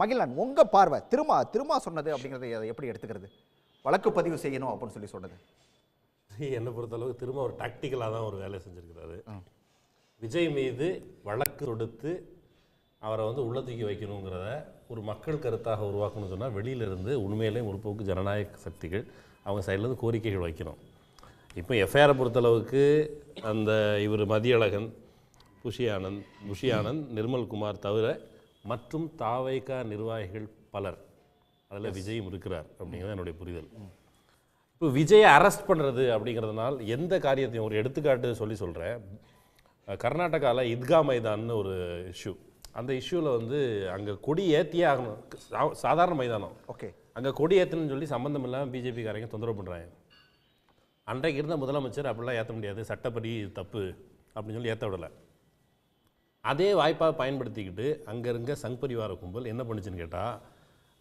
மகிழன் உங்க பார்வை திருமா திருமா சொன்னது அப்படிங்கறத எப்படி எடுத்துக்கிறது? வழக்கு பதிவு செய்யணும் அப்படின்னு சொல்லி சொன்னது. என்னை பொறுத்தளவுக்கு திரும்ப ஒரு டாக்டிக்கலாக தான் ஒரு வேலை செஞ்சுருக்கிறாரு. விஜய் மீது வழக்கு தொடுத்து அவரை வந்து உள்ள தூக்கி வைக்கணுங்கிறத ஒரு மக்கள் கருத்தாக உருவாக்கணும்னு சொன்னால் வெளியிலிருந்து உண்மையிலே முற்போக்கு ஜனநாயக சக்திகள் அவங்க சைட்லேருந்து கோரிக்கைகள் வைக்கணும். இப்போ எஃப்ஐஆரை பொறுத்தளவுக்கு அந்த இவர் மதியழகன் புஷி ஆனந்த் புஷி ஆனந்த் நிர்மல்குமார் தவிர மற்றும் தாவைக்கா நிர்வாகிகள் பலர். அதில் விஜயும் இருக்கிறார் அப்படிங்கிறது என்னுடைய புரிதல். இப்போ விஜயை அரெஸ்ட் பண்ணுறது அப்படிங்கிறதுனால் எந்த காரியத்தையும் ஒரு எடுத்துக்காட்டு சொல்லி சொல்கிறேன் கர்நாடகாவில் இத்கா மைதான்னு ஒரு இஷ்யூ அந்த இஷ்யூவில் வந்து அங்கே கொடி ஏற்றியே ஆகணும். சாதாரண மைதானம். ஓகே. அங்கே கொடி ஏற்றணும்னு சொல்லி சம்மந்தம் இல்லாமல் பிஜேபிக்காரங்க தொந்தரவு பண்ணுறாங்க அன்றைக்கு இருந்த முதலமைச்சர் அப்படிலாம் ஏற்ற முடியாது. சட்டப்படி தப்பு அப்படின்னு சொல்லி ஏற்ற விடலை. அதே வாய்ப்பாக பயன்படுத்திக்கிட்டு அங்கே இருக்க சங் பரிவார கும்பல் என்ன பண்ணுச்சுன்னு கேட்டால்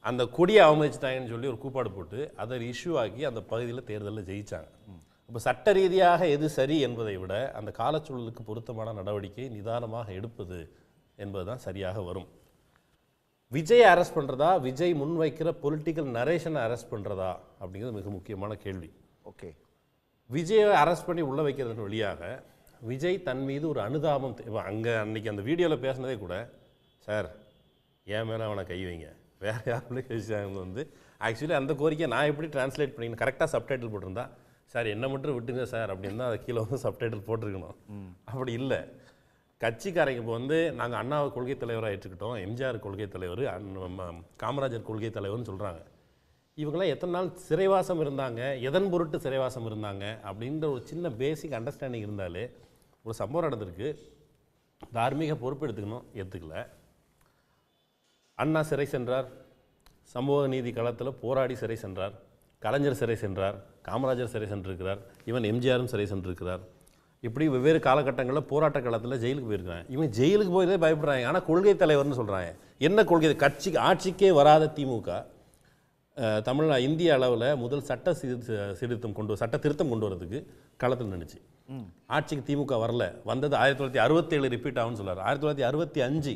அந்த கொடியை அவமதிச்சிட்டாங்கன்னு சொல்லி ஒரு கூப்பாடு போட்டு அதை இஷ்யூ ஆக்கி அந்த பகுதியில் தேர்தலில் ஜெயிச்சாங்க. இப்போ சட்ட ரீதியாக எது சரி என்பதை விட அந்த காலச்சூழலுக்கு பொருத்தமான நடவடிக்கை நிதானமாக எடுப்பது என்பது தான் சரியாக வரும். விஜய் அரெஸ்ட் பண்ணுறதா விஜய் முன்வைக்கிற பொலிட்டிக்கல் நரேஷனை அரெஸ்ட் பண்ணுறதா அப்படிங்கிறது மிக முக்கியமான கேள்வி. ஓகே. விஜயை அரெஸ்ட் பண்ணி உள்ளே வைக்கிறதன் வழியாக விஜய் தன் மீது ஒரு அனுதாபம் இப்போ அங்கே அன்னைக்கு அந்த வீடியோவில் பேசினதே கூட சார் என் மேலே அவனை கை வைங்க. வேறு யாருமே வந்து ஆக்சுவலி அந்த கோரிக்கையை நான் எப்படி டிரான்ஸ்லேட் பண்ணிக்கணும்? கரெக்டாக சப்டைட்டில் போட்டிருந்தா சார் என்ன மட்டும் விட்டுங்க சார் அப்படின்னு தான் அதை கீழே வந்து சப்டைட்டில் போட்டிருக்கணும். அப்படி இல்லை. கட்சிக்காரங்க இப்போ வந்து நாங்கள் அண்ணாவை கொள்கை தலைவராக ஏற்றுக்கிட்டோம் எம்ஜிஆர் கொள்கை தலைவர் காமராஜர் கொள்கை தலைவர்னு சொல்கிறாங்க இவங்களாம் எத்தனை நாள் சிறைவாசம் இருந்தாங்க எதன் பொருட்டு சிறைவாசம் இருந்தாங்க அப்படின்ற ஒரு சின்ன பேசிக் அண்டர்ஸ்டாண்டிங் இருந்தாலே ஒரு சம்பவம் நடந்திருக்கு. தார்மீக பொறுப்பு எடுத்துக்கணும் ஏற்றுக்கல அண்ணா சிறை சென்றார். சமூக நீதி களத்தில் போராடி சிறை சென்றார். கலைஞர் சிறை சென்றார். காமராஜர் சிறை சென்றிருக்கிறார். இவன் எம்ஜிஆரும் சிறை சென்றிருக்கிறார். இப்படி வெவ்வேறு காலகட்டங்களில் போராட்ட காலத்தில் ஜெயிலுக்கு போயிருக்கிறாங்க. இவன் ஜெயிலுக்கு போயதே பயப்படுறாங்க. ஆனால் கொள்கை தலைவர்னு சொல்கிறாங்க என்ன கொள்கை? கட்சிக்கு ஆட்சிக்கே வராத திமுக. தமிழ்நா இந்திய அளவில் முதல் சட்ட சீர்- சீர்திருத்தம் கொண்டு சட்ட திருத்தம் கொண்டு வரதுக்கு களத்தில் நின்றுச்சு ஆட்சிக்கு திமுக வரல. வந்தது ஆயிரத்தி தொள்ளாயிரத்தி அறுபத்தேழு ரிப்பீட் ஆகும்னு சொல்கிறார் ஆயிரத்தி தொள்ளாயிரத்தி அறுபத்தி அஞ்சு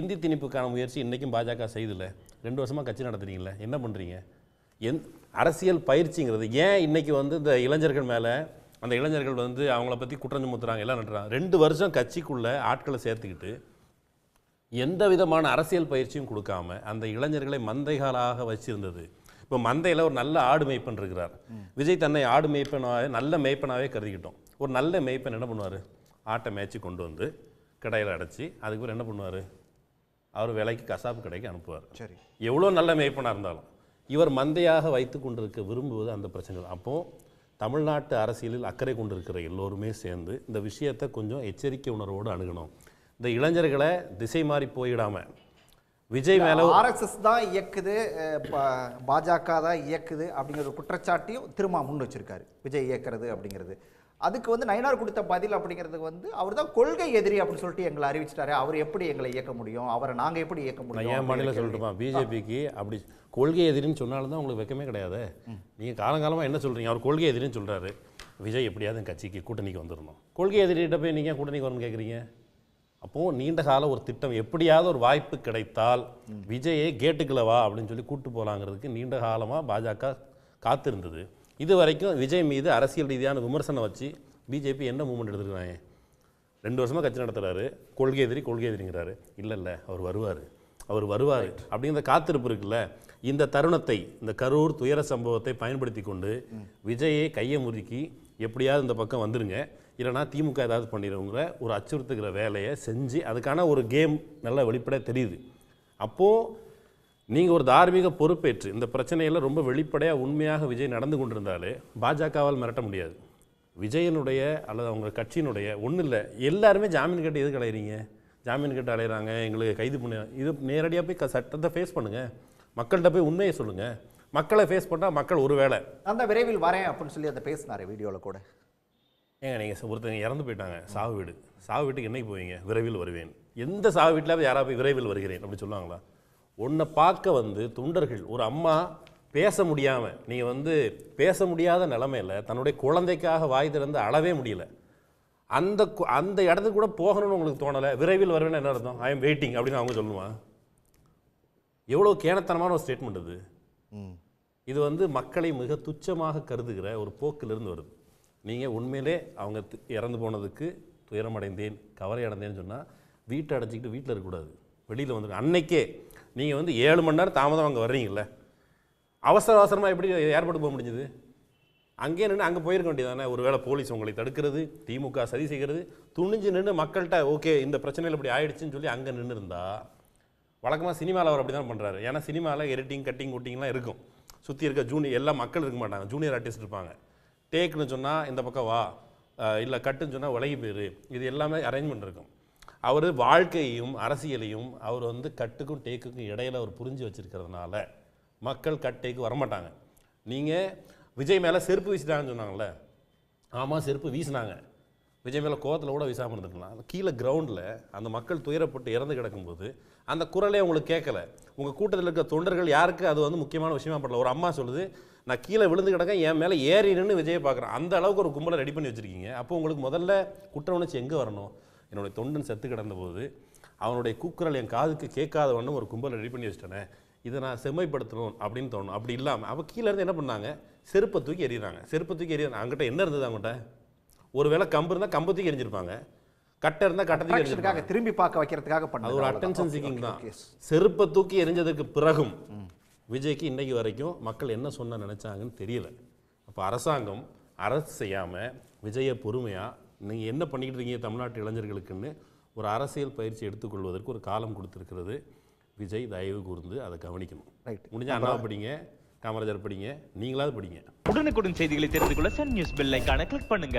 இந்தி திணிப்புக்கான முயற்சி இன்றைக்கும் பாஜக செய்தில்லை ரெண்டு வருஷமாக கட்சி நடத்துறீங்களே என்ன பண்ணுறீங்க எந் அரசியல் பயிற்சிங்கிறது ஏன் இன்னைக்கு வந்து இந்த இளைஞர்கள் மேலே அந்த இளைஞர்கள் வந்து அவங்கள பற்றி குற்றம் சுமத்துறாங்க எல்லாம் நட்டுறாங்க? ரெண்டு வருஷம் கட்சிக்குள்ளே ஆட்களை சேர்த்துக்கிட்டு எந்த விதமான அரசியல் பயிற்சியும் கொடுக்காம அந்த இளைஞர்களை மந்தைகளாக வச்சிருந்தது. இப்போ மந்தையில் ஒரு நல்ல ஆடு மேய்ப்பன் இருக்கிறார். விஜய் தன்னை ஆடு மேய்ப்பனாவே நல்ல மேய்ப்பனாவே கருதிக்கிட்டோம். ஒரு நல்ல மேய்ப்பன் என்ன பண்ணுவார்? ஆட்டை மேய்ச்சி கொண்டு வந்து கடையில் அடைச்சி அதுக்கு பிறகு என்ன பண்ணுவார்? அவர் விலைக்கு கசாப்பு கடைக்கு அனுப்புவார். சரி. எவ்வளோ நல்ல மேய்ப்பனாக இருந்தாலும். இவர் மந்தையாக வைத்து கொண்டிருக்க விரும்புவது அந்த பிரச்சனை தான் அப்போது தமிழ்நாட்டு அரசியலில் அக்கறை கொண்டிருக்கிற எல்லோருமே சேர்ந்து இந்த விஷயத்தை கொஞ்சம் எச்சரிக்கை உணர்வோடு அணுகணும். இந்த இளைஞர்களை திசை மாறி போயிடாம விஜய் மேலே ஆர்எஸ்எஸ் தான் இயக்குது பாஜக தான் இயக்குது அப்படிங்கிற ஒரு குற்றச்சாட்டையும் திருமா முன் வச்சிருக்காரு. விஜய் இயக்குறது அப்படிங்கிறது. அதுக்கு வந்து நயினார் கொடுத்த பதில் அப்படிங்கிறதுக்கு வந்து அவர் தான் கொள்கை எதிரி அப்படின்னு சொல்லிட்டு எங்களை அறிவிச்சிட்டாரு. அவர் எப்படி எங்களை இயக்க முடியும்? அவரை நாங்க எப்படி இயக்க முடியும் ஏன் மாநில. சொல்லட்டுமா? பிஜேபிக்கு அப்படி கொள்கை எதிரின்னு சொன்னாலும் தான் உங்களுக்கு வெக்கமே கிடையாது? நீங்கள் காலங்காலமாக என்ன சொல்கிறீங்க அவர் கொள்கை எதிரின்னு சொல்கிறாரு விஜய் எப்படியாவது கட்சிக்கு கூட்டணிக்கு வந்துடணும் கொள்கை எதிரிகிட்ட போய் நீங்கள் கூட்டணிக்கு வரணும்னு கேட்குறீங்க அப்போது நீண்ட கால ஒரு திட்டம் எப்படியாவது ஒரு வாய்ப்பு கிடைத்தால் விஜயை கேட்டுக்குள்ள வா அப்படின்னு சொல்லி கூட்டு போகலாங்கிறதுக்கு நீண்ட காலமாக பாஜக காத்திருந்தது. இது வரைக்கும் விஜய் மீது அரசியல் ரீதியான விமர்சனம் வச்சு பிஜேபி என்ன மூவ்மெண்ட் எடுத்துருக்காங்க ரெண்டு வருஷமாக கட்சி நடத்துறாரு. கொள்கை எதிரி கொள்கை எதிரிங்கிறாரு. இல்லை இல்லை அவர் வருவார். அவர் வருவார். அப்படிங்கிற காத்திருப்பு இருக்குல்ல? இந்த தருணத்தை இந்த கரூர் துயர சம்பவத்தை பயன்படுத்தி கொண்டு விஜயை கையை முறுக்கி எப்படியாவது இந்த பக்கம் வந்துருங்க. இல்லைனா திமுக ஏதாவது பண்ணிடுங்கிற ஒரு அச்சுறுத்துகிற வேலையை செஞ்சு அதுக்கான ஒரு கேம் நல்லா வெளிப்படையாக தெரியுது. அப்போது நீங்கள் ஒரு தார்மீக பொறுப்பேற்று இந்த பிரச்சனையில் ரொம்ப வெளிப்படையாக உண்மையாக விஜய் நடந்து கொண்டிருந்தாலே பாஜகவால் மிரட்ட முடியாது. விஜயனுடைய அல்லது அவங்க கட்சியினுடைய ஒன்றும் இல்லை. எல்லாருமே ஜாமீன் கட்டு எதுக்கு அலையிறீங்க? ஜாமீன் கட்டு அலையிறாங்க எங்களுக்கு கைது பண்ணி இது நேரடியாக போய் க- சட்டத்தை ஃபேஸ் பண்ணுங்கள் மக்கள்கிட்ட போய் உண்மையை சொல்லுங்கள் மக்களை ஃபேஸ் பண்ணால் மக்கள் ஒரு வேளை. நான் தான் விரைவில் வரேன் அப்படின்னு சொல்லி அதை பேசினாரு வீடியோல கூட. ஏங்க நீங்கள் ஒருத்தங்க இறந்து போயிட்டாங்க சாவு வீடு. சாவு வீட்டுக்கு என்னைக்கு போவீங்க? விரைவில் வருவேன். எந்த சாவு வீட்டில் யாராவது போய் விரைவில் வருகிறேன் அப்படி சொல்லுவாங்களா? உன்னை பார்க்க வந்து தொண்டர்கள் ஒரு அம்மா பேச முடியாமல் நீங்கள் வந்து பேச முடியாத நிலமையில தன்னுடைய குழந்தைக்காக வாய் திறந்து அளவே முடியல. அந்த கு- அந்த இடத்துக்கு கூட போகணும்னு உங்களுக்கு தோணலை விரைவில் வருவேன்னு என்ன அர்த்தம்? ஐ எம் வெயிட்டிங் அப்படின்னு அவங்க சொல்லுவான் எவ்வளோ கேனத்தனமான ஒரு ஸ்டேட்மெண்ட் இது ம். இது வந்து மக்களை மிக துச்சமாக கருதுகிற ஒரு போக்கிலிருந்து வருது. நீங்கள் உண்மையிலே அவங்க தி- இறந்து போனதுக்கு துயரமடைந்தேன் கவலை அடைந்தேன்னு சொன்னால் வீட்டை அடைச்சிக்கிட்டு வீட்டில் இருக்கக்கூடாது. வெளியில் வந்து அன்னைக்கே நீங்கள் வந்து ஏழு மணி நேரம் தாமதம் அங்கே வர்றீங்கல்ல. அவசர அவசரமாக எப்படி ஏற்பட்டு போக முடிஞ்சது? அங்கேயே நின்று அங்கே போயிருக்க வேண்டியதானே? ஒருவேளை போலீஸ் உங்களை தடுக்கிறது திமுக சதி செய்கிறது துணிஞ்சு நின்று மக்கள்கிட்ட ஓகே இந்த பிரச்சனையில் இப்படி ஆயிடுச்சுன்னு சொல்லி அங்கே நின்று இருந்தால் வழக்கமாக சினிமாவில் அவர் அப்படி தான் பண்ணுறாரு ஏன்னா சினிமாவில் எடிட்டிங் கட்டிங் குட்டிங்லாம் இருக்கும். சுற்றி இருக்க ஜூனியர் எல்லா மக்கள் இருக்க மாட்டாங்க. ஜூனியர் ஆர்டிஸ்ட் இருப்பாங்க. டேக்குன்னு சொன்னால் இந்த பக்கம் வா. இல்லை கட்டுன்னு சொன்னால் விலகி போயிரு. இது எல்லாமே அரேஞ்ச்மெண்ட் இருக்கும். அவர் வாழ்க்கையையும் அரசியலையும் அவர் வந்து கட்டுக்கும் டேக்குக்கும் இடையில அவர் புரிஞ்சு வச்சுருக்கிறதுனால மக்கள் கட் டேக்கு வரமாட்டாங்க. நீங்கள் விஜய் மேலே செருப்பு வீசிட்டாங்கன்னு சொன்னாங்கல்ல? ஆமாம் செருப்பு வீசினாங்க. விஜய் மேலே கோவத்தில் கூட விசாமல் இருந்துக்கலாம் கீழே கிரவுண்டில் அந்த மக்கள் துயரப்பட்டு இறந்து கிடக்கும்போது அந்த குரலே உங்களுக்கு கேட்கல. உங்கள் கூட்டத்தில் இருக்க தொண்டர்கள் யாருக்கு அது வந்து முக்கியமான விஷயமா படல. ஒரு அம்மா சொல்லுது நான் கீழே விழுந்து கிடக்கேன் என் மேலே ஏறி நின்று விஜயை பார்க்குறேன். அந்த அளவுக்கு ஒரு கும்பலை ரெடி பண்ணி வச்சுருக்கீங்க. அப்போ உங்களுக்கு முதல்ல குற்ற உணர்ச்சி எங்கே வரணும்? என்னுடைய தொண்டன் செத்து கிடந்த போது அவனுடைய கூக்குரல் என் காதுக்கு கேட்காத வண்ணம் ஒரு கும்பலை ரெடி பண்ணி வச்சிட்டேனே. இதை நான் செம்மைப்படுத்தணும் அப்படின்னு தோணும். அப்படி இல்லாமல் அப்போ கீழே இருந்து என்ன பண்ணாங்க? செருப்பை தூக்கி எறிகிறாங்க செருப்பை தூக்கி எறிகிறாங்க அவங்ககிட்ட என்ன இருந்தது அவங்ககிட்ட ஒருவேளை கம்பு இருந்தால் கம்பு தூக்கி எரிஞ்சிருப்பாங்க. கட்டை இருந்தால் கட்டை தூக்கி Attraction-க்காக எரிஞ்சிருப்பாங்க. திரும்பி பார்க்க வைக்கிறதுக்காக பண்ணது அது ஒரு. அட்டென்ஷன் சீக்கிங் தான். செருப்பை தூக்கி எரிஞ்சதுக்கு பிறகும் விஜய்க்கு இன்னைக்கு வரைக்கும் மக்கள் என்ன சொன்ன நினைச்சாங்கன்னு தெரியல. அப்போ அரசாங்கம் அரசு செய்யாமல் விஜயை பொறுமையாக நீங்கள் என்ன பண்ணிக்கிட்டு இருக்கீங்க தமிழ்நாட்டு இளைஞர்களுக்குன்னு ஒரு அரசியல் பயிற்சி எடுத்துக்கொள்வதற்கு ஒரு காலம் கொடுத்துருக்கிறது. விஜய் தயவு கூர்ந்து அதை கவனிக்கணும். Right. முடிஞ்சா அண்ணா படிங்க. காமராஜர் படிங்க நீங்களாவது படிங்க. உடனுக்குடன் செய்திகளை தெரிந்து கொள்ள சன் நியூஸ் பெல் ஐக்கான கிளிக் பண்ணுங்க.